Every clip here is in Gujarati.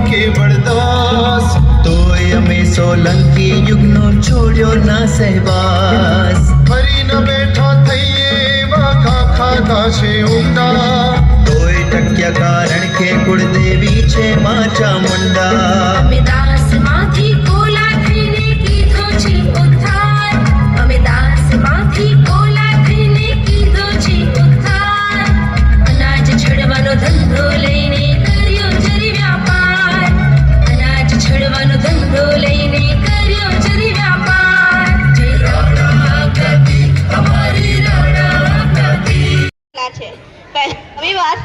કે બળદાસ તોય અમે સોલંકી યુગનો છોડ્યો ના સહેવાસ. ફરી ન બેઠા થઈએ એવા ઘા ખાધા છે ઉમદા છે. પહેલો રવિવાર,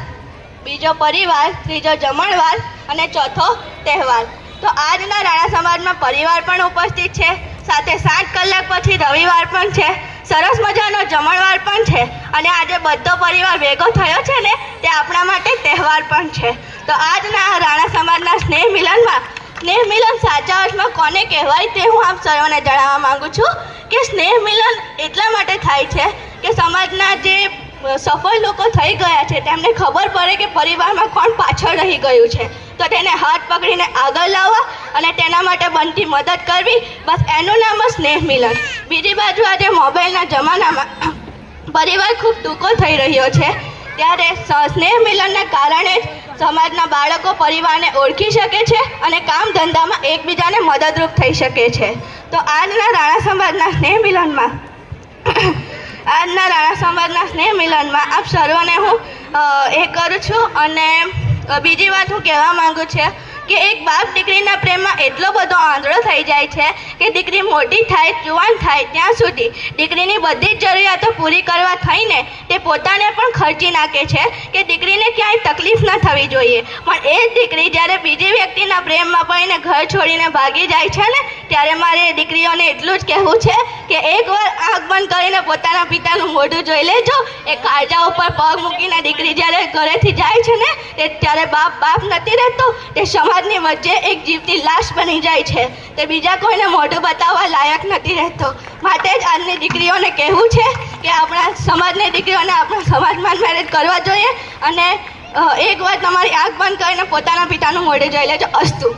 બીજો પરિવાર, ત્રીજો જમણવાર અને ચોથો તહેવાર. તો આજના રાણા સમાજમાં પરિવાર પણ ઉપસ્થિત છે. સાથે સાત કલાક પછી રવિવાર પણ છે. સરસ મજાનો જમણવાર પણ છે. અને આજે બધો પરિવાર ભેગો થયો છે ને, તે આપણા માટે તહેવાર પણ છે. તો આજના રાણા સમાજના સ્નેહ મિલનમાં, સ્નેહ મિલન સાચા અર્થમાં કોને કહેવાય તે હું આપ સર્વને જણાવવા માગું છું કે સ્નેહ મિલન એટલા માટે થાય છે કે સમાજના જે સફળ લોકો થઈ ગયા છે. તેમને ખબર પડે કે પરિવારમાં કોણ પાછળ રહી ગયું છે. તો તેને હાથ પકડીને આગળ લાવવા અને તેના માટે બનતી મદદ કરવી. બસ એનું નામ સ્નેહ મિલન બીજી બાજુ આજે મોબાઈલના જમાનામાં પરિવાર ખૂબ ટૂંકો થઈ રહ્યો છે. ત્યારે સ્નેહ મિલનના કારણે સમાજના બાળકો પરિવારને ઓળખી શકે છે અને કામ ધંધામાં એકબીજાને મદદરૂપ થઈ શકે છે. તો આજના રાણા સમાજના સ્નેહ મિલનમાં આજના રાણા સમાજના સ્નેહ મિલનમાં આપ સર્વને હું એ કરું છું અને બીજી વાત હું કહેવા માંગુ છું કે એક બાપ દીકરીના પ્રેમમાં એટલો બધો આંધળો થઈ જાય છે કે દીકરી મોટી થાય, જુવાન થાય ત્યાં સુધી દીકરીની બધી જ જરૂરિયાતો પૂરી કરવા થઈને તે પોતાને પણ ખર્ચી નાખે છે કે દીકરીને ક્યાંય તકલીફ ન થવી જોઈએ. પણ એ જ દીકરી જ્યારે બીજી વ્યક્તિના પ્રેમમાં પડીને ઘર છોડીને ભાગી જાય છે ને ત્યારે મારે દીકરીઓને એટલું જ કહેવું છે કે એકવાર આંખ બંધ કરીને પોતાના પિતાનું મોઢું જોઈ લેજો. એ કાળજા ઉપર પગ મૂકીને દીકરી જ્યારે ઘરેથી જાય છે ને, તે ત્યારે બાપ બાપ નથી રહેતો. તે સમાજની વચ્ચે એક જીવતી લાશ બની જાય છે. તે બીજા કોઈને મોઢું બતાવવા લાયક નથી રહેતો. માટે જ આજની દીકરીઓને કહેવું છે કે આપણા સમાજની દીકરીઓને આપણા સમાજમાં મેરેજ કરવા જોઈએ અને એક વાર તમારી આંખ બંધ કરીને પોતાના પિતાનું મોઢું જોઈ લેજો. અસ્તુ.